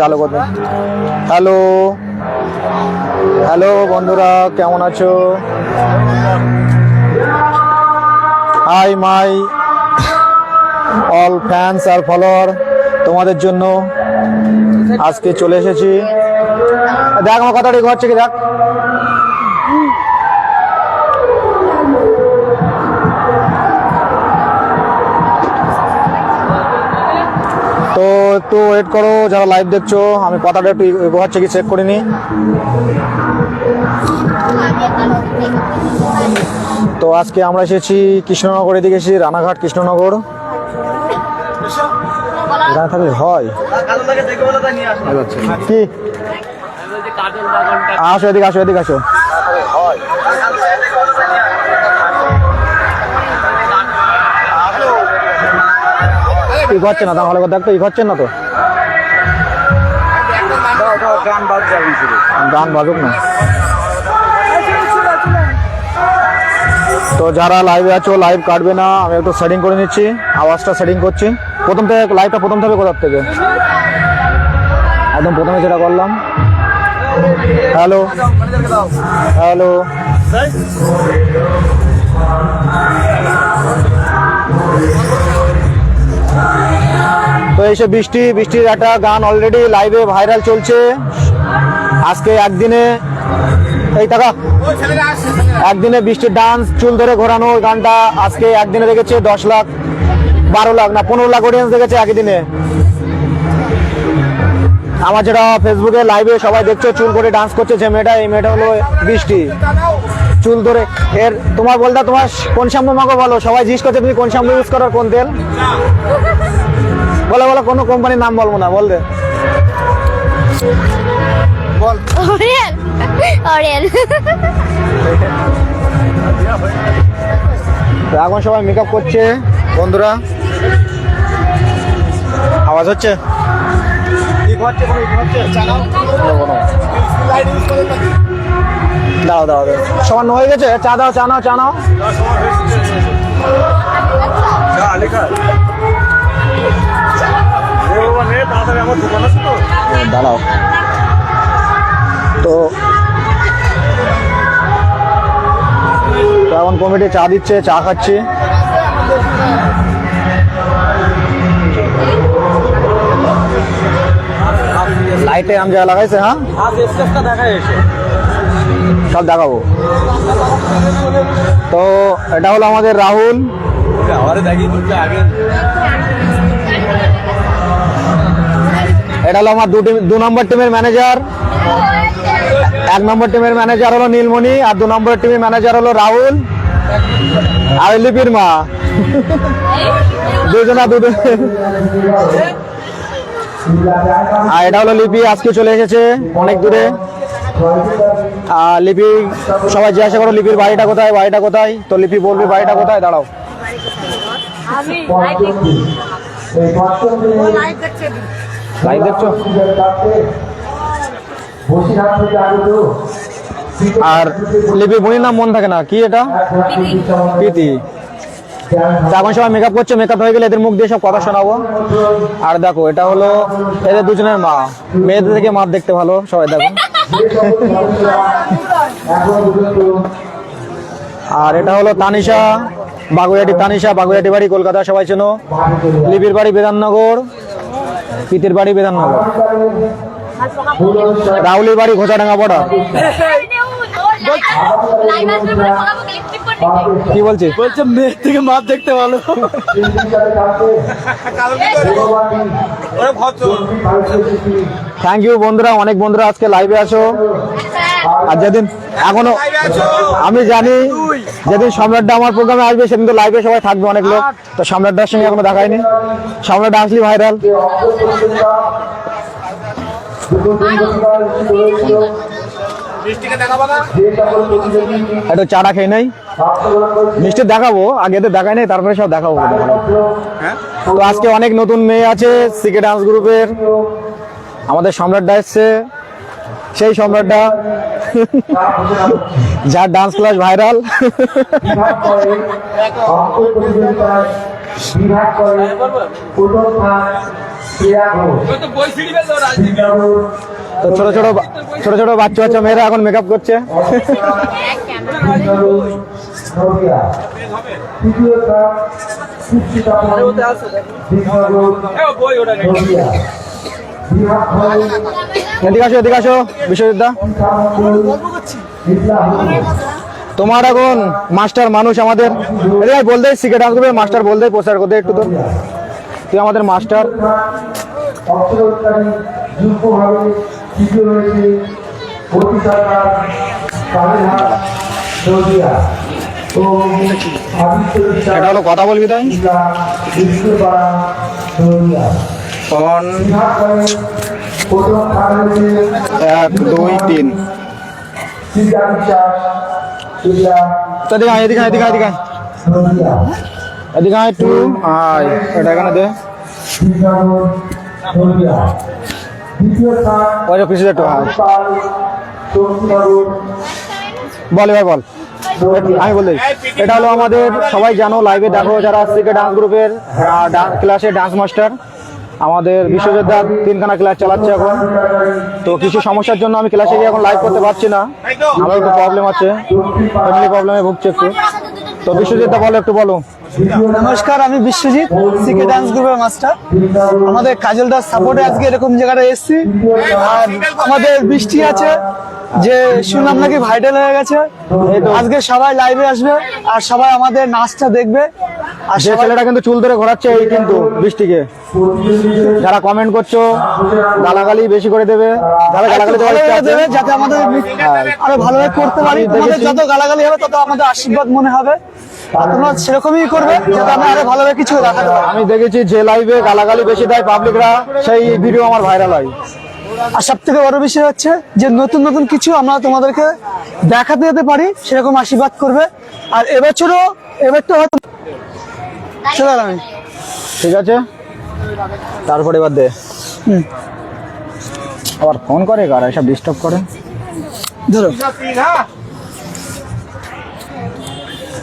চালু করবে। Hello hello বন্ধুরা, কেমন আছো? হাই মাই অল ফ্যান্স আর ফলোয়ার তোমাদের জন্য আজকে চলে এসেছি। দেখ আমার কথাটা হচ্ছে কি, দেখ। একটু ওয়েট করো, যারা লাইভ দেখছ, আমি কথাটা একটু হচ্ছে কি চেক করে নিই তো আজকে আমরা এসেছি কৃষ্ণনগর, এদিকে এসেছি রানাঘাট, কৃষ্ণনগর। হয়। কি? আসো এদিকে আসো এদিকে, আসো। ই হচ্ছে না তাহলে দেখ তো ই হচ্ছে না তো? গান বাজুক না। তো যারা লাইভে আছো লাইভ কাটবে না, আমি একটু সেটিং করে নিচ্ছি, আওয়াজটা সেটিং করছি। প্রথম থেকে লাইভটা প্রথম থেকে কোথার থেকে? একদম প্রথমে যেটা করলাম। হ্যালো হ্যালো তো এই বৃষ্টি, বৃষ্টির একটা গান অলরেডি লাইভে ভাইরাল চলছে। আজকে একদিনে, এই টাকা একদিনে বৃষ্টির ডান্স চুল ধরে ঘোরানো গানটা আজকে একদিনে দেখেছে, দশ লাখ, বারো লাখ, না, পনেরো লাখ অডিয়েন্স দেখেছে একদিনে আমার যেটা ফেসবুকে লাইভে সবাই দেখছ, চুল করে ডান্স করছে যে মেয়েটা, এই মেয়েটা হলো বৃষ্টি। চুল ধরে, এর, তোমার বলতে তোমার কোন শ্যাম্পু মাগো বলো? সবাই জিজ্ঞেস করছে তুমি কোন শ্যাম্পু ইউজ করো, কোন তেল? বলো বলো কোনো কোম্পানির নাম বলব না বল দে। এখন সবাই মেকআপ করছে বন্ধুরা। আওয়াজ হচ্ছে? দাও দাও দাও। সবার হয়ে গেছে? চা দাও চা নাও চা নাও। দাঁড়াও। তো এখন কমিটি চা দিচ্ছে চা খাচ্ছি। লাইটে আম যা লাগাইছে হ্যাঁ? সব দেখাবো। তো এটা হলো আমাদের রাহুল। এটা হলো আমার দু দু নম্বর টিমের ম্যানেজার এক নম্বর টিমের ম্যানেজার হলো নীলমণি আর দু নম্বর টিমের ম্যানেজার হলো রাহুল। আর লিপির মা। দুজনা দুজন আর এটা হলো লিপি আজকে চলে এসেছে অনেক দূরে। আর লিপি সবাই জিজ্ঞাসা করো লিপির বাড়িটা কোথায়? বাড়িটা কোথায়? তো লিপি বলবি বাড়িটা কোথায়? দাঁড়াও। আমি লাইভ দেখছি? আর লিপি বোনের নাম মন থাকে না। কি এটা? প্রীতি এখন সবাই মেকআপ করছে মেকআপ হয়ে গেলে এদের মুখ দিয়ে সব কথা শোনাবো। আর দেখো এটা হলো এদের দুজনের মা। মেয়েদের থেকে মা দেখতে ভালো সবাই দেখো। আর এটা হলো তানিশা বাগুইয়াটি তানিশা বাগুইয়াটি বাড়ি কলকাতা সবাই চেনো। লিপির বাড়ি বিধাননগর প্রীতির বাড়ি বিধাননগর রাহুলের বাড়ি ঘোষাডাঙ্গা নিতে কি বলছে বলছে মেয়ের থেকে মাপ দেখতে ভালো। থ্যাংক ইউ বন্ধুরা। অনেক বন্ধুরা আজকে লাইভে আছো। আর যেদিন এখনও আমি জানি যেদিন সম্রাটটা আমার প্রোগ্রামে আসবে, সেদিন তো লাইভে সবাই থাকবে অনেক লোক। তো সম্রাটদার সঙ্গে এখনও দেখায়নি সম্রাট আসলি ভাইরাল একটু চাটা খেয়ে নেই। মিষ্টি দেখাবো, আগে তো দেখাই নাই, তারপরে সব দেখাবো। তো আজকে অনেক নতুন মেয়ে আছে সিকে ডান্স গ্রুপের আমাদের সম্রাটটা এসছে। সেই সম্রাটটা যার ডান্স ক্লাস ভাইরাল তো ছোট ছোট ছোট ছোট বাচ্চা বাচ্চা মেয়েরা এখন মেকআপ করছে। বিভাগ এদিকে আসো এদিকে আসো বিশ্বজিৎদা তোমার এখন মাস্টার মানুষ আমাদের এদিকে বলতে সিকে ডান্স গ্রুপের মাস্টার বলতে প্রচার করতে একটু তো তুই আমাদের মাস্টার এটা হলো কথা বলবি তাই এক দুই তিন। এদিকে আয়, এদিকে এদিকে এদিকে এদিকে আয় একটু। আয় এটা এখানে দে। ওই যে পিছিয়ে আয়। বল এবার বল। আমি বলতে এটা হলো আমাদের সবাই জানো লাইভে দেখো যারা সিকে ডান্স গ্রুপের ক্লাসে ডান্স মাস্টার আমাদের বিশ্বযোদ্ধা তিনখানা ক্লাস চালাচ্ছে এখন। তো কিছু সমস্যার জন্য আমি ক্লাসে গিয়ে এখন লাইভ করতে পারছি না। আমার একটু প্রবলেম আছে। ফ্যামিলি প্রবলেমে ভুগছে একটু। তো বিশ্বজিৎদা বলো, একটু বলো। নমস্কার, আমি বিশ্বজিৎ সিকে ডান্স গ্রুপের মাস্টার আমাদের কাজল দাস সাপোর্টে আজকে এরকম জায়গাটা এসেছি। আর আমাদের বৃষ্টি আছে, যে শুনলাম নাকি ভাইরাল হয়ে গেছে। আজকে সবাই লাইভে আসবে, আর সবাই আমাদের নাচটা দেখবে। যে ছেলেটা কিন্তু চুল ধরে ঘোরাচ্ছে এই কিন্তু বৃষ্টিকে। যারা কমেন্ট করছ গালাগালি বেশি করে দেবে। যারা গালাগালি দেবে যাতে আমাদের আরও ভালোভাবে করতে পারি। তোমাদের যত গালাগালি হবে তত আমাদের আশীর্বাদ মনে হবে। তোমরা সেরকমই করবে যাতে আরও ভালোভাবে কিছু দেখাতে পারি। আমি দেখেছি যে লাইভে গালাগালি বেশি দেয় পাবলিকরা সেই ভিডিও আমার ভাইরাল হয়। আর সব থেকে বড় বিষয় হচ্ছে যে নতুন নতুন কিছু আমরা তোমাদেরকে দেখাতে যেতে পারি সেরকম আশীর্বাদ করবে। আর এবছরও এবার তো হয়তো চলে আমি। ঠিক আছে? তারপরে এবার দে। আবার ফোন করে কারা এসব ডিস্টার্ব করে। ধরো।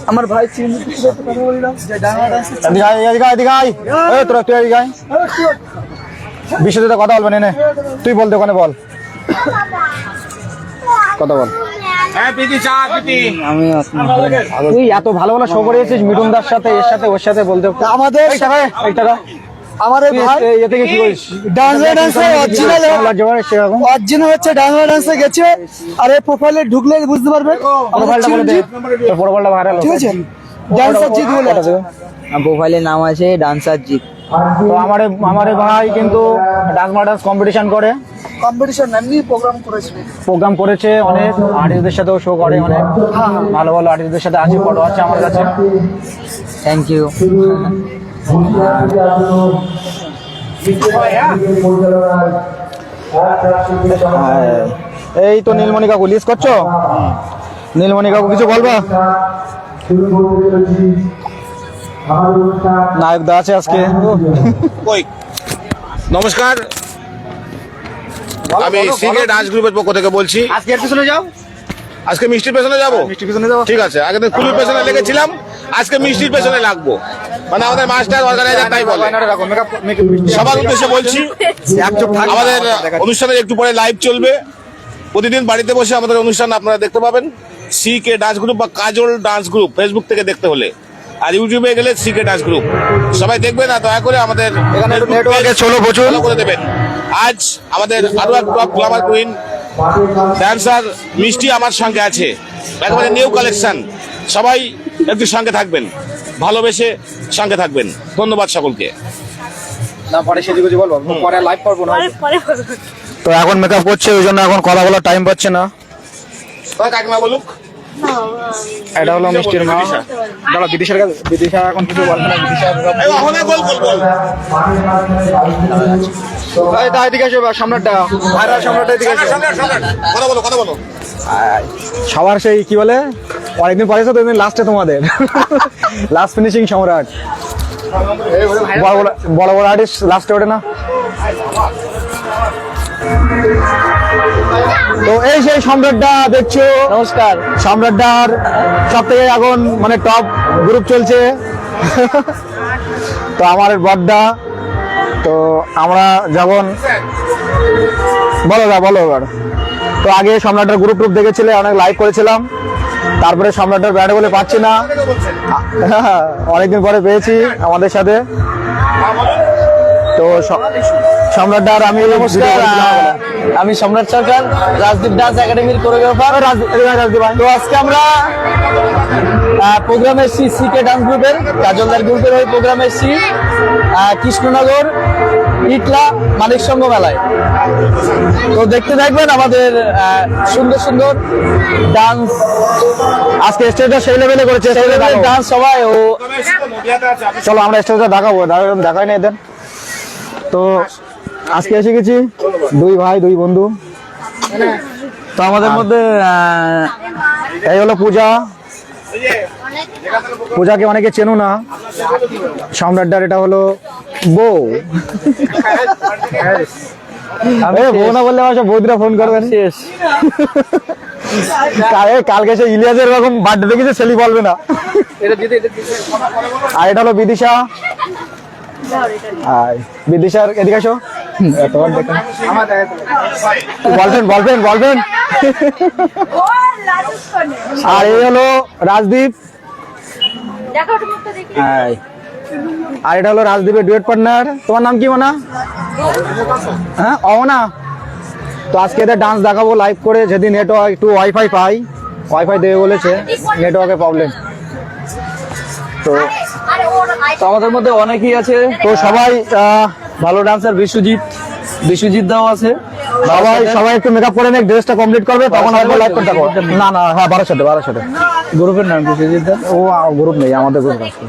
আমার ভাই কথা তুই এদিকে আয়। বিশ্বজিৎ কথা বলবেন এনে তুই বল দোকানে বল। কথা বল। আমি তুই এত ভালো ভালো শো করেছিস মিঠুন দার সাথে এর সাথে ওর সাথে বলতে আমাদের টাকা ভাই এ- থেকে কি ডান্স ডান্সে অরিজিনাল অরিজিনাল হচ্ছে ডান্স ডান্সে গেছে। আর এই প্রোফাইলে ঢুকলে বুঝতে পারবে। প্রোফাইলটা বলে দে। প্রোফাইলটা ভাইরাল ঠিক আছে? ডান্সার জিত বলে প্রোফাইলের নাম আছে ডান্সার জিৎ তো আমার ভাই কিন্তু ডান্স মার্ডান্স কম্পিটিশন করে। কম্পিটিশন এমনি প্রোগ্রাম করেছিল প্রোগ্রাম করেছে অনেক আর্টিস্টদের সাথেও শো করে অনেক। ভালো ভালো আর্টিস্টদের সাথে আছে ফটো আছে আমার কাছে। থ্যাংক ইউ হ্যাঁ। এই তো নীলমণি কাকু লিস্ট করছ? নীলমণি কাকু কিছু বলবা? নায়ক দা আছে আজকে। কই? নমস্কার। আমি সিকে ডান্স গ্রুপের পক্ষ থেকে বলছি। আজকে এর পিছনে যাও। আজকে মিষ্টির পেছনে যাব? মিষ্টির পিছনে যাও ঠিক আছে আগে তো কুলুর পেছনে লেগেছিলাম আজকে মিষ্টির পেছনে লাগবো। মানে আমাদের মাস্টার অর্গানাইজার তাই বলে। সবার উদ্দেশ্যে বলছি আমাদের অনুষ্ঠানের একটু পরে লাইভ চলবে। প্রতিদিন বাড়িতে বসে আমাদের অনুষ্ঠান আপনারা দেখতে পাবেন। সি কে ডান্স গ্রুপ বা কাজল ডান্স গ্রুপ ফেসবুক থেকে দেখতে হলে। আর ইউটিউবে গেলে সি কে ডান্স গ্রুপ সবাই দেখবেন আর দয়া করে আমাদের ষোলো প্রচুর। করে দেবেন। আজ আমাদের আরও এক টপ গ্লামার কুইন ড্যান্সার মিষ্টি আমার সঙ্গে আছে। একেবারে নিউ কালেকশন সবাই একটু সঙ্গে থাকবেন। ভালোবেসে সঙ্গে থাকবেন। ধন্যবাদ সকলকে। না পরে সেদিকে বলব। পরে লাইভ করব না তো এখন মেকআপ করছে ওই জন্য এখন কথা বলার টাইম পাচ্ছে না। কাকিমা বলুক। এটা হলো মিষ্টির মা দাঁড়া বিদিশার কাছে বিদিশা এখন কিছু বলবে না বিদিশা এই অহনে গোল গোল গোল। এই তা এদিকে এসো সামনেরটা। ভাইরাল সামনেরটা এদিকে সম্রাট, কথা বলো কথা বলো। সবার সেই কি বলে? অনেকদিন পরে তো লাস্টে তোমাদের। লাস্ট ফিনিশিং সম্রাট। বড় বড় বড় বড় আর্টিস্ট লাস্টে ওঠে না? তো এই সেই সম্রাটটা দেখছ? নমস্কার। সম্রাটটার সব থেকে এখন মানে টপ গ্রুপ চলছে। তো আমার বড্ডা তো আমরা যখন বলো দা বলো এবার। তো আগে সম্রাটের গ্রুপ টুপ দেখেছিলে অনেক লাইভ করেছিলাম। তারপরে সম্রাটের ব্যান্ড বলে পাচ্ছি না। অনেকদিন পরে পেয়েছি আমাদের সাথে। তো স- সম্রাটটা আর আমি নমস্কার। আমি সম্রাট সরকার রাজদীপ ডান্স একাডেমির কোরিওগ্রাফার তো আজকে আমরা প্রোগ্রাম এসেছি সিকে ডান্স গ্রুপের কাজলদার গ্রুপের ওই প্রোগ্রাম এসেছি কৃষ্ণনগর ইটলা মানিক সংঘ মেলায়। তো দেখতে থাকবেন আমাদের সুন্দর সুন্দর ডান্স আজকে স্টেজটা সেই লেভেলে করেছে সেই এ ডান্স সবাই ও চলো আমরা স্টেজটা দেখাবো দেখা- দেখাই না এদের। তো আজকে এসে গেছি দুই ভাই দুই বন্ধু। তো আমাদের মধ্যে এই হলো পূজা। পূজাকে অনেকে চেনো না। সম্রাটদার এটা হলো বউ। বউ না বললে আমার বৌদিরা ফোন করবেন। শেষ। কাল- কালকে সে ইলিয়াসের এরকম বার্থডে দেখেছে সেলি বলবে না। আর এটা হলো বিদিশা। আর বিদিশার এদিকে আসো। বলবেন বলবেন বলবেন। আর এই হলো রাজদীপ। আর এটা হলো রাজদীপের ডুয়েট পার্টনার তোমার নাম কি, মোনা? হ্যাঁ অমনা। তো আজকে এদের ডান্স দেখাবো লাইভ করে যদি নেটওয়ার্ক একটু ওয়াইফাই পাই। ওয়াইফাই দেবে বলেছে নেটওয়ার্কের প্রবলেম তো আমাদের মধ্যে অনেকেই আছে। তো সবাই ভালো ডান্সার বিশ্বজিৎ বিশ্বজিৎ দাও আছে। সবাই সবাই একটু মেকআপ করে নিয়ে ড্রেসটা কমপ্লিট করবে তখন আমরা লাইভ করতে পারব। না না হ্যাঁ বারোশোতে বারোশোতে গ্রুপের নাম বিশ্বজিৎ দা ও গ্রুপ নেই আমাদের গ্রুপ আছে।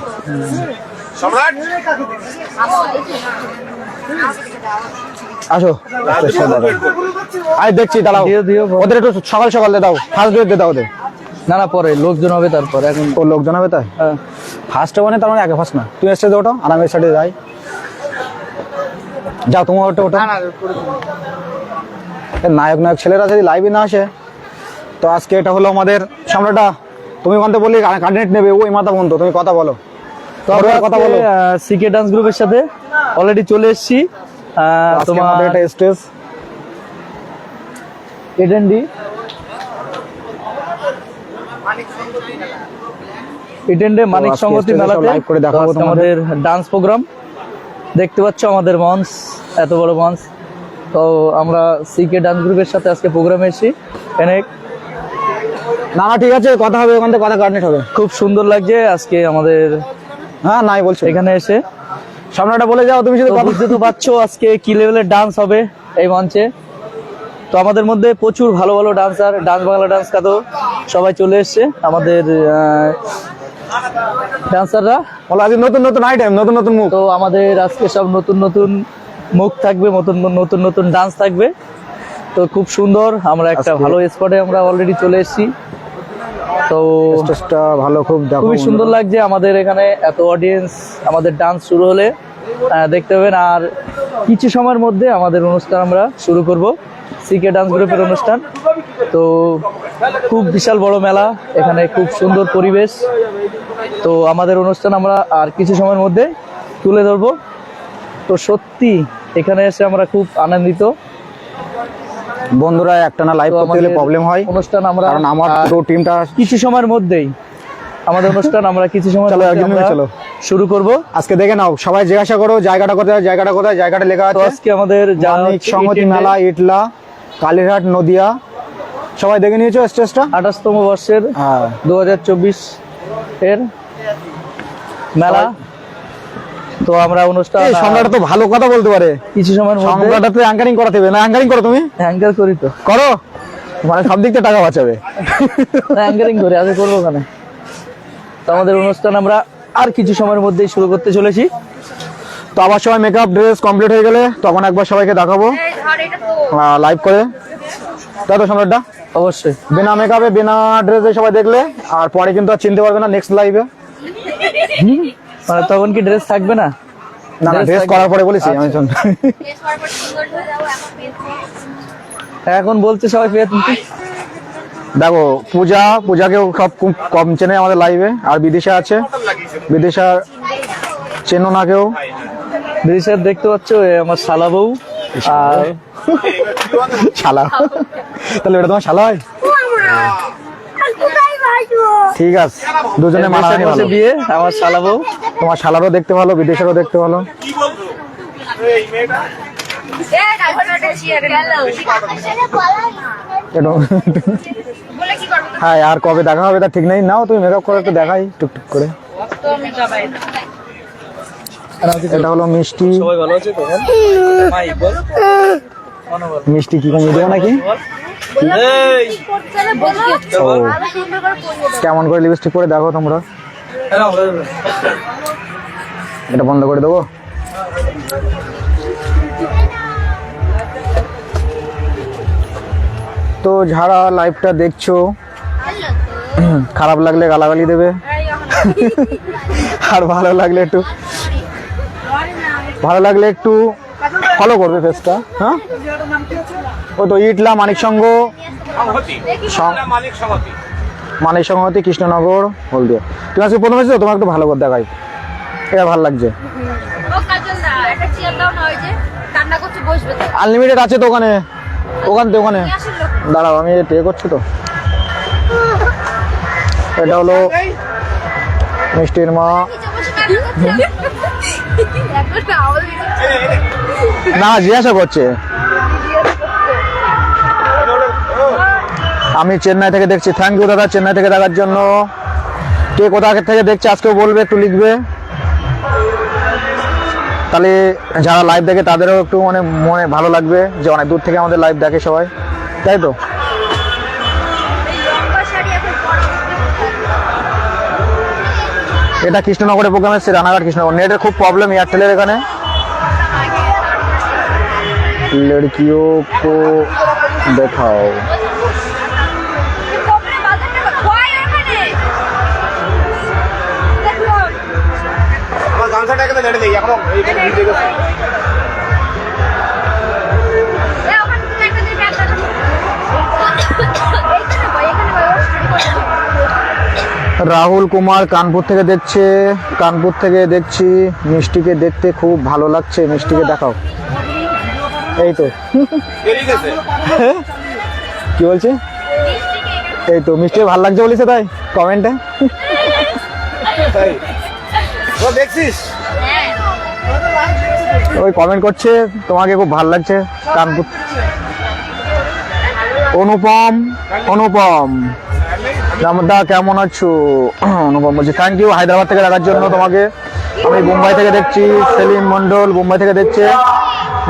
সম্রাট! আসো। আরে দেখছি দাঁড়াও। ওদের একটু সকাল সকাল দিয়ে দাও ফার্স্ট দিয়ে দাও ওদের। না না পরে লোকজন হবে তারপর এখন। ও লোকজন হবে তাই? হ্যাঁ। ফার্স্টে মানে তার মানে আগে ফার্স্ট না। তুই স্টেজে ওঠো আর আমি স্টেজে যাই। যাও তোমার ওটা ওটা। নায়ক নায়ক ছেলেরা যদি লাইভে না আসে তো আজকে এটা হলো আমাদের সামনেটা। তুমি ওখান থেকে বললি কার্ডিনেট নেবে ওই মাথা বন্ধ তুমি কথা বলো। তো কথা বলো। সিকে ডান্স গ্রুপের সাথে অলরেডি চলে এসেছি। তোমার এটা স্টেজ এটেন্ডি এটেন্ডে মানিক সংগতি মেলাতে live করে দেখাবো তোমাদের। আমাদের ডান্স প্রোগ্রাম দেখতে পাচ্ছ আমাদের মঞ্চ এত বড় মঞ্চ। তো আমরা সিকে ডান্স গ্রুপের সাথে আজকে প্রোগ্রামে এসেছি। অনেক না না ঠিক আছে কথা হবে ওখান থেকে কথা কার্ডিনেট হবে। খুব সুন্দর লাগছে আজকে আমাদের হ্যাঁ নাই বলছো। এখানে এসে। সামনেটা বলে যাও তুমি শুধু বুঝতে তো পারছ আজকে কি লেভেলের ডান্স হবে এই মঞ্চে। তো আমাদের মধ্যে প্রচুর ভালো ভালো ডান্সার ডান্স বাংলা ডান্স কাতো সবাই চলে এসছে। আমাদের ডান্সাররা বলো আজকে নতুন নতুন আইটেম নতুন নতুন মুখ। তো আমাদের আজকে সব নতুন নতুন মুখ থাকবে নতুন নতুন নতুন ডান্স থাকবে। তো খুব সুন্দর আমরা একটা ভালো স্পটে আমরা অলরেডি চলে এসেছি। তো স্টেজটা ভালো খুব খুবই সুন্দর লাগছে আমাদের এখানে এত অডিয়েন্স আমাদের ডান্স শুরু হলে। দেখতে পাবেন আর কিছু সময়ের মধ্যে আমাদের অনুষ্ঠান আমরা শুরু করব। সিকে ডান্স গ্রুপের অনুষ্ঠান। তো খুব বিশাল বড় মেলা এখানে খুব সুন্দর পরিবেশ। তো আমাদের অনুষ্ঠান আমরা আর কিছু সময়ের মধ্যে তুলে ধরবো। তো সত্যি এখানে এসে আমরা খুব আনন্দিত। বন্ধুরা একটানা লাইভ করতে গেলে প্রবলেম হয়। অনুষ্ঠান আমরা কারণ আমার পুরো টিমটা কিছু সময়ের মধ্যেই আমাদের অনুষ্ঠান আমরা কিছু সময় চলো, একদমই আমরা চলো। শুরু করব। আজকে দেখে নাও সবাই জিজ্ঞাসা করো জায়গাটা কোথায় জায়গাটা কোথায় জায়গাটা লেখা আছে। আজকে আমাদের যা মানিক সংহতি মেলা ইটলা কালীরহাট নদিয়া। সবাই দেখে নিয়েছো স্টেজটা আঠাশতম বর্ষের হ্যাঁ। দু এর মেলা। তো আমরা অনুষ্ঠান সম্রাট তো ভালো কথা বলতে পারে। কিছু সময় মধ্যে সম্রাট তো অ্যাঙ্কারিং করাতে হবে। না অ্যাঙ্কারিং করো তুমি? হ্যাঙ্গার করি তো। করো। মানে সব দিক থেকে টাকা বাঁচাবে। হ্যাঙ্গারিং করি আগে করব ওখানে। তো আমাদের অনুষ্ঠান আমরা আর কিছু সময়ের মধ্যেই শুরু করতে চলেছি। তো আবার সবাই মেকআপ ড্রেস কমপ্লিট হয়ে গেলে তখন একবার সবাইকে দেখাবো। লাইভ করে তাই তো সম্রাটটা অবশ্যই। বিনা মেকআপে বিনা ড্রেসে সবাই দেখলে আর পরে কিন্তু আর চিনতে পারবে না নেক্সট লাইভে মানে তখন কি ড্রেস থাকবে না? না না ড্রেস করার পরে বলেছি আমি শোন। হয়ে যাব এখন বলছে সবাই পেয়ে তুমি দেখো পূজা পূজাকেও সব খুব কম চেনে আমাদের লাইভে আর বিদিশা আছে। বিদিশা চেনো না কেউ সাহেব দেখতে পাচ্ছ আমার শালা বউ। আর শালা। তাহলে এটা তোমার শালা হয়? আর ঠিক আছে দুজনে বসে ভালো। বিয়ে আমার শালা বউ। তোমার শালারও দেখতে ভালো বিদেশেরও দেখতে ভালো। হ্যাঁ আর কবে দেখা হবে তা ঠিক নেই। নাও তুমি মেকআপ করে একটু দেখাই টুকটুক করে। এটা হলো মিষ্টি। সবাই ভালো আছে বল। মিষ্টি কি কমিয়ে দেবো নাকি? কেমন করে লিপস্টিক করে দেখো তোমরা। এটা বন্ধ করে দেবো? তো যারা লাইভটা দেখছ খারাপ লাগলে গালাগালি দেবে। আর ভালো লাগলে একটু ভালো লাগলে একটু ফলো করবে ফেসটা হ্যাঁ? ও তো ইটলা মানিক সংঘ মানিক সংহতি। কৃষ্ণনগর হলদিয়া। তুমি আজকে প্রথম এসেছ? তোমার একটু ভালো করে দেখাই। এটা ভালো লাগছে। ও কাজল দা একটা চেয়ার দাও না ওই যে কান্না করতে বসবে তো। আনলিমিটেড আছে তো ওখানে? ওখান থেকে ওখানে? দাঁড়াও আমি টে করছি তো। এটা হলো মিষ্টির মা। না জিজ্ঞাসা করছে। আমি চেন্নাই থেকে দেখছি। থ্যাংক ইউ দাদা চেন্নাই থেকে দেখার জন্য। কে কোথা থেকে দেখছে আজকেও বলবে একটু লিখবে। তাহলে যারা লাইভ দেখে তাদেরও একটু মানে মনে ভালো লাগবে যে অনেক দূর থেকে আমাদের লাইভ দেখে সবাই। তাই তো? এটা কৃষ্ণনগরের প্রোগ্রাম এসছে রানাঘাট কৃষ্ণনগর। নেটের খুব প্রবলেম এয়ারটেলের এখানে। লড়কিও কো দেখাও। গামছাটা এখানে রাহুল কুমার কানপুর থেকে দেখছে কানপুর থেকে দেখছি মিষ্টিকে দেখতে খুব ভালো লাগছে মিষ্টিকে দেখাও। এই তো। কি বলছে? এই তো মিষ্টি ভালো লাগছে বলেছে তাই কমেন্টে। দেখছিস? ওই কমেন্ট করছে তোমাকে খুব ভালো লাগছে কানপুর। অনুপম অনুপম। দা কেমন আছো? অনুপম বলছি থ্যাংক ইউ হায়দ্রাবাদ থেকে দেখার জন্য তোমাকে। আমি মুম্বাই থেকে দেখছি, সেলিম মন্ডল মুম্বাই থেকে দেখছে।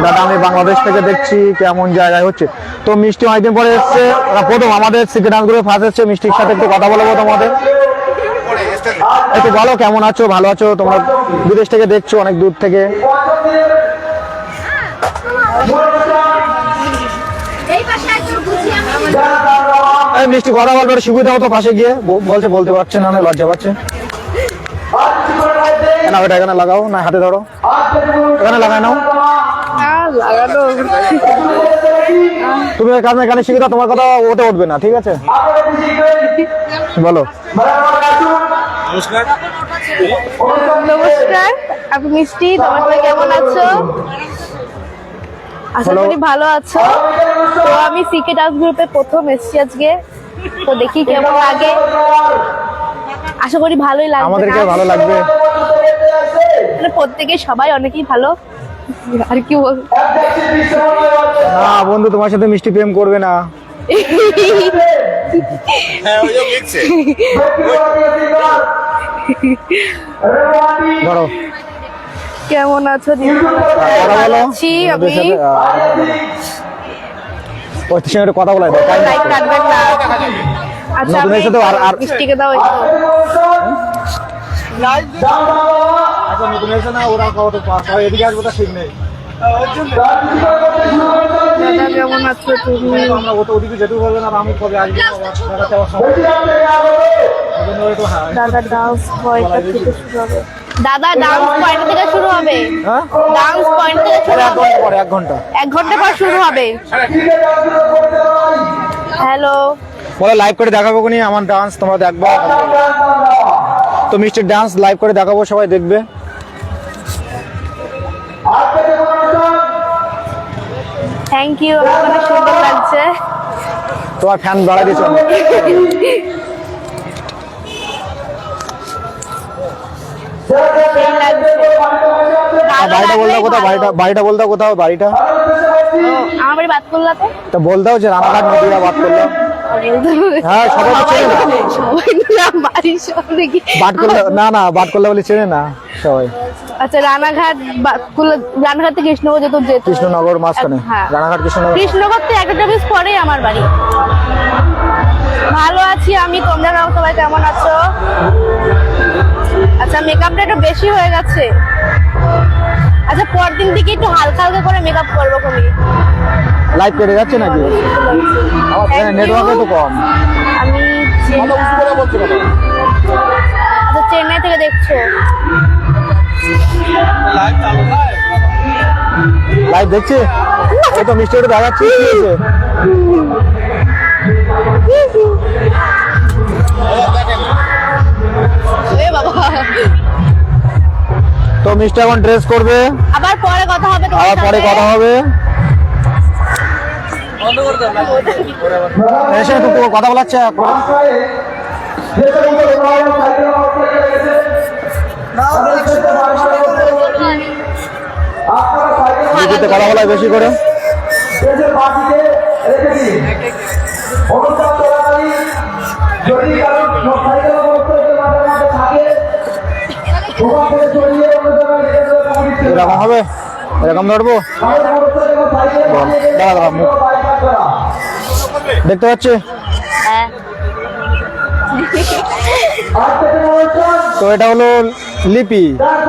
দাদা, আমি বাংলাদেশ থেকে দেখছি, কেমন জায়গায় হচ্ছে। তো মিষ্টি অনেকদিন পরে এসছে প্রথম আমাদের সিকে ডান্স ফার্স্ট এসছে, মিষ্টির সাথে একটু কথা বলব তোমাদের। একটু বলো, কেমন আছো, ভালো আছো? তোমরা বিদেশ থেকে দেখছ, অনেক দূর থেকে। মিষ্টি কথা বলবে একটু সুবিধা হতো পাশে গিয়ে। বলছে বলতে পারছে না লজ্জা পাচ্ছে। না ওটা এখানে লাগাও না হাতে ধরো। এখানে লাগাই নাও। তুমি এখানে এখানে শিখে দাও তোমার কথা ওতে উঠবে না ঠিক আছে? বলো। নমস্কার নমস্কার আমি মিষ্টি তোমার কেমন আছো? আশা করি ভালো আছো। তো আমি সিকে ডান্স গ্রুপে প্রথম এসেছি আজকে। তো দেখি কেমন লাগে। আশা করি ভালোই লাগবে আমাদেরকে ভালো লাগবে। মানে প্রত্যেকে সবাই অনেকেই ভালো। আর কি বল না বন্ধু তোমার সাথে মিষ্টি প্রেম করবে না। হ্যাঁ ধরো। কেমন আছো দিদি? ভালো বলো। আছি আমি। ওর সঙ্গে কথা বলা যায় লাইক কাটবেন না। আচ্ছা নতুন এসে তো আর- আর- মিষ্টিকে দাও একটু। আচ্ছা নতুন এসে না ওরা কত সবাই এদিকে আসব তা ঠিক নেই। দাদা কেমন আছো তুমি? আমরা ওটা ওদিকে যেতে পারবে না আর আমি কবে আসব? দেখা যাওয়ার সময় ওই জন্য একটু হ্যাঁ দাদা ডান্স পয়েন্ট থেকে শুরু হবে। দাদা ডান্স পয়েন্ট থেকে শুরু হবে। হ্যাঁ? ডান্স পয়েন্ট থেকে শুরু হবে। পরে এক ঘণ্টা। এক ঘণ্টা পর শুরু হবে। হ্যালো বলো লাইভ করে দেখাবো কোনি আমার ডান্স তোমরা দেখবা। তো মিস্টার ডান্স লাইভ করে দেখাবো সবাই দেখবে। থ্যাংক ইউ আমার সুন্দর লাগছে। তোমার ফ্যান বাড়া দিয়েছ। বাড়িটা বলতে কোথাও বাড়িটা বাড়িটা বলতে কোথাও বাড়িটা? আমার বাড়ি বাদ করলাতে তা বলতে হচ্ছে রানাঘাট নদীয়া বাদ করল হ্যাঁ, সবাই তো চেনে না। সবাই না বলে চেনে না সবাই। আচ্ছা রানাঘাট রানাঘাট থেকে কৃষ্ণনগর যেত যেত। কৃষ্ণনগর মাঝখানে। হ্যাঁ। রানাঘাট কৃষ্ণনগর। কৃষ্ণনগর থেকে একটা বেশ পরেই আমার বাড়ি। ভালো আছি আমি তোমরা সবাই কেমন আছো? আচ্ছা মেকআপটা একটু বেশি হয়ে গেছে। আচ্ছা পরদিন থেকে একটু হালকা হালকা করে মেকআপ করব তুমি লাইভ কেটে যাচ্ছে নাকি? আমার নেটওয়ার্ক একটু কম। আমি চেন্নাই- আচ্ছা চেন্নাই থেকে দেখছ? লাইভ দেখছি? এই তো মিষ্টি একটু দেখাচ্ছি কি হয়েছে? এ বাবা। তো মিষ্টি এখন ড্রেস করবে? আবার পরে কথা হবে আবার পরে কথা হবে? এসে একটু কথা বলাচ্ছে। রাস্তায় যে সমস্ত লোকেরা সাইকেল এরকম হবে? এরকম ধরবো? দাঁড়া, দাঁড়া, মুখ। দেখতে পাচ্ছি? হ্যাঁ। তো এটা হলো লিপি। ডান্স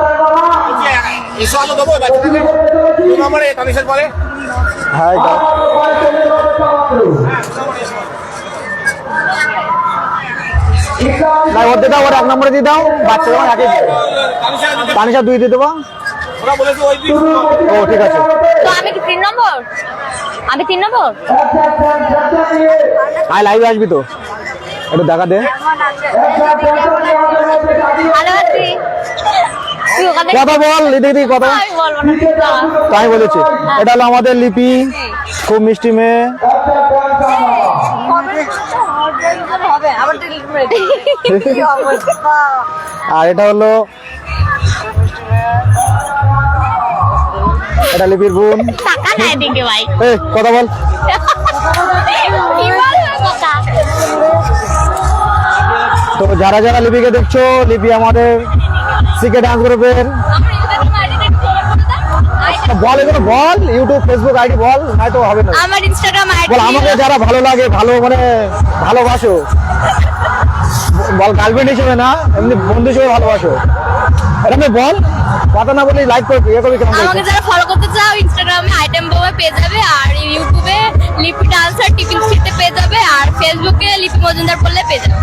না ওর দিয়ে দাও ওর এক নম্বরে দিয়ে দাও বাচ্চা যখন একই তানিশা দুই দিয়ে দেবো। ও ঠিক আছে। তো আমি কি তিন নম্বর? আমি তিন নম্বর? আয় লাইভে আসবি তো। একটু দেখা দে। ভালো আছি। তুই ওখান থেকে কথা বল এদিকে দিকে কথা। আমি বলেছি। এটা হলো আমাদের লিপি। খুব মিষ্টি মেয়ে হবে আবার ডিলিট করে দিই আর এটা হলো এটা লিপির বোন টাকা নাই দিকে ভাই। এই কথা বল। তো যারা যারা লিপিকে দেখছ লিপি আমাদের সিকে ডান্স গ্রুপের বল এগুলো বল। ইউটিউব ফেসবুক আইডি বল নয়তো হবে না। আমার ইনস্টাগ্রাম আইডি বল আমাকে যারা ভালো লাগে ভালো মানে ভালোবাসো। বল গার্লফ্রেন্ড হিসেবে না এমনি বন্ধু হিসেবে ভালোবাসো এরকম বল কথা না বলি লাইক করবি ইয়ে করবি কেমন আমাকে যারা ফলো করতে চাও ইনস্টাগ্রামে আইটেম বউয়ে পেয়ে যাবে আর ইউটিউবে লিপি ডান্সার টিফিন স্ট্রিটে পেয়ে যাবে আর ফেসবুকে লিপি মজুমদার বললে পেয়ে যাবে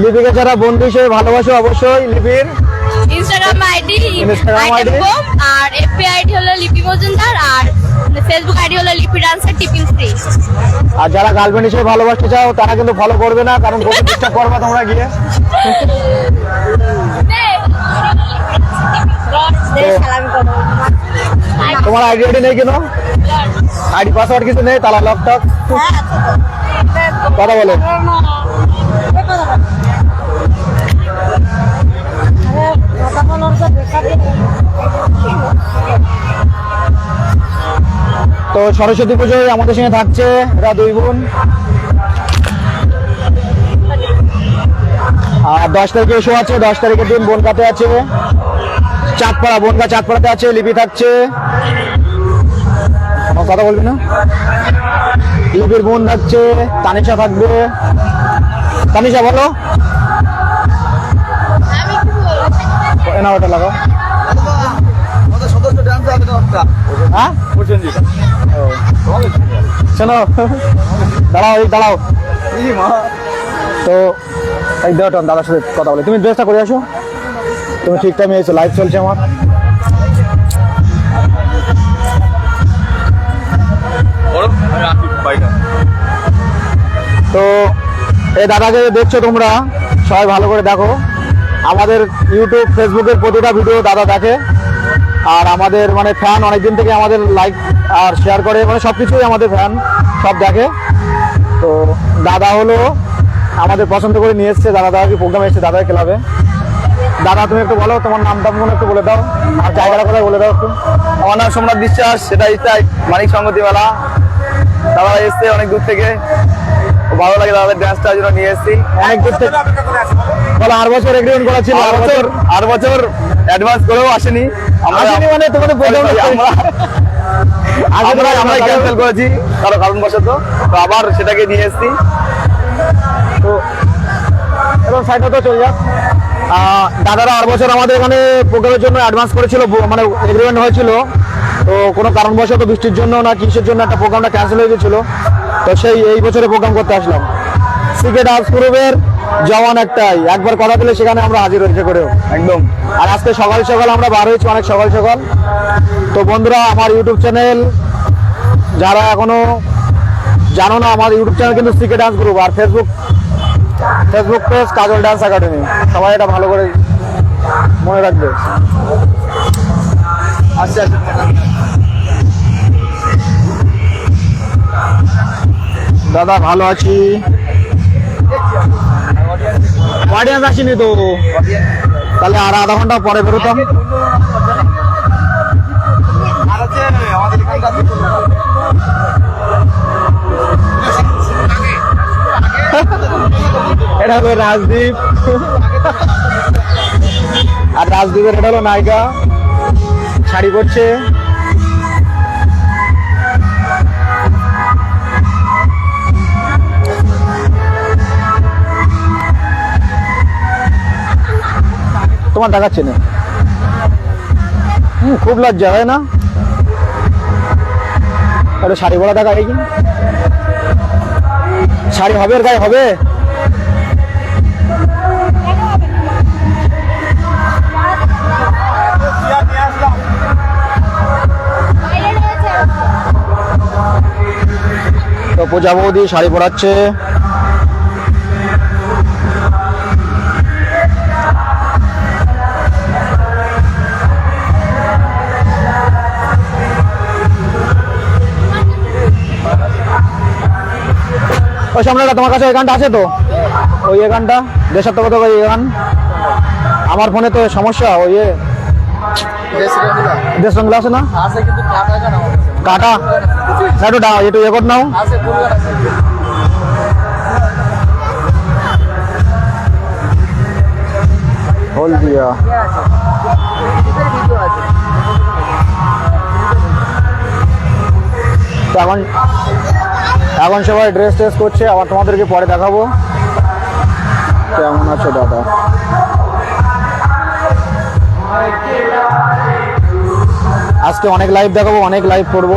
লিপিকে যারা বন্ধু হিসেবে ভালোবাসো অবশ্যই লিপির ইনস্টাগ্রাম আইডি? আইটেম বউ আর এফবি আইডি হলো লিপি মজুমদার আর ফেসবুক আইডি হলো লিপি ডান্সার টিফিন স্ট্রিট আর যারা গার্লফ্রেন্ড হিসেবে ভালোবাসতে চাও তারা কিন্তু ফলো করবে না কারণ বসে ডিস্টার্ব করবে তোমরা গিয়ে। তোমার আইডি আইডি নেই কেন? আইডি পাসওয়ার্ড কিছু নেই তালা লক টক কথা বলে। তো সরস্বতী পুজোয় আমাদের সঙ্গে থাকছে এরা দুই বোন। আর দশ তারিখে এসো আছে দশ তারিখের দিন বনকাতে আছে। চাঁদপাড়া বনকা চাঁদপাড়াতে আছে লিপি থাকছে। কথা বলবি না? লিপির বোন থাকছে তানিশা থাকবে। তানিশা বলো। এ নাও ওটা লাগাও। হ্যাঁ? ও। শোনো, দাঁড়াও, এই দাঁড়াও। তো, এই দেওয়া দাদার সাথে কথা বলে। তুমি ড্রেসটা করে আসো। তুমি ঠিক টাইমে এসো লাইভ চলছে আমার। তো, এই দাদাকে দেখছ তোমরা? সবাই ভালো করে দেখো। আমাদের ইউটিউব ফেসবুকের প্রতিটা ভিডিও দাদা দেখে। আর আমাদের মানে ফ্যান অনেকদিন থেকে আমাদের লাইক আর শেয়ার করে মানে সব কিছুই আমাদের ফ্যান সব দেখে। তো দাদা হলো আমাদের পছন্দ করে নিয়ে এসছে দাদা দাদা কি প্রোগ্রাম এসছে দাদা ক্লাবে দাদা তুমি একটু বলো তোমার নাম টাম একটু বলে দাও আর জায়গাটা কথা বলে দাও একটু। আমার নাম সোমনাথ বিশ্বাস সেটাই চাই মানিক সংগতি মেলা দাদা এসছে অনেক দূর থেকে। ভালো লাগে দাদাদের ড্যান্সটার জন্য নিয়ে এসেছি। অনেক দূর থেকে। বলো আর বছর এগ্রিমেন্ট করা ছিল? আর বছর আর বছর অ্যাডভান্স করেও আসেনি। আসেনি মানে তোমাদের আমরা আমরা আমরা ক্যান্সেল করেছি কারও কারণবশত। তো আবার সেটাকে নিয়ে এসেছি। তো এবং সাইডে তো চলে যাক। দাদারা আর বছর আমাদের এখানে প্রোগ্রামের জন্য অ্যাডভান্স করেছিল মানে এগ্রিমেন্ট হয়েছিল। তো কোনো কারণবশত বৃষ্টির জন্য না কিসের জন্য একটা প্রোগ্রামটা ক্যান্সেল হয়ে গেছিল। তো সেই এই বছরে প্রোগ্রাম করতে আসলাম। সিকে ডান্স গ্রুপের জওয়ান একটাই। একবার কথা দিলে সেখানে আমরা হাজির হয়েছে করেও। একদম। আর আজকে সকাল সকাল আমরা বার হয়েছি অনেক সকাল সকাল। তো বন্ধুরা আমার ইউটিউব চ্যানেল যারা এখনও জানো না আমার ইউটিউব চ্যানেল কিন্তু সিকে ডান্স গ্রুপ আর Facebook Facebook page Kajal dance academy সবাই এটা ভালো করে মনে রাখবে। আচ্ছা। দাদা ভালো আছি। অডিয়েন্স আসেনি তো। তাহলে আর আধা ঘণ্টা পরে বেরোতাম। এটা হলো রাজদীপ। আর রাজদীপের এটা হলো নায়িকা। শাড়ি পরছে। তোমার দেখাচ্ছে না। হুম, খুব লজ্জা হয় না? একটা শাড়ি পরা দেখা কি শাড়ি হবে এর গায়ে হবে? পূজা বৌদি শাড়ি পরাচ্ছে। ওই সামনেটা তোমার কাছে এই গানটা আছে তো? ওই এ গানটা দেশাত্মকতা ওই এ গান। আমার ফোনে তো সমস্যা, ওই দেশ রঙ্গলা আছে না? কাটা। একটু ডা- একটু ইয়ে কর নাও। হলদিয়া এখন এখন সবাই ড্রেস ট্রেস করছে, আবার তোমাদেরকে পরে দেখাবো। কেমন আছো দাদা? আজকে অনেক লাইভ দেখাবো, অনেক লাইভ করব।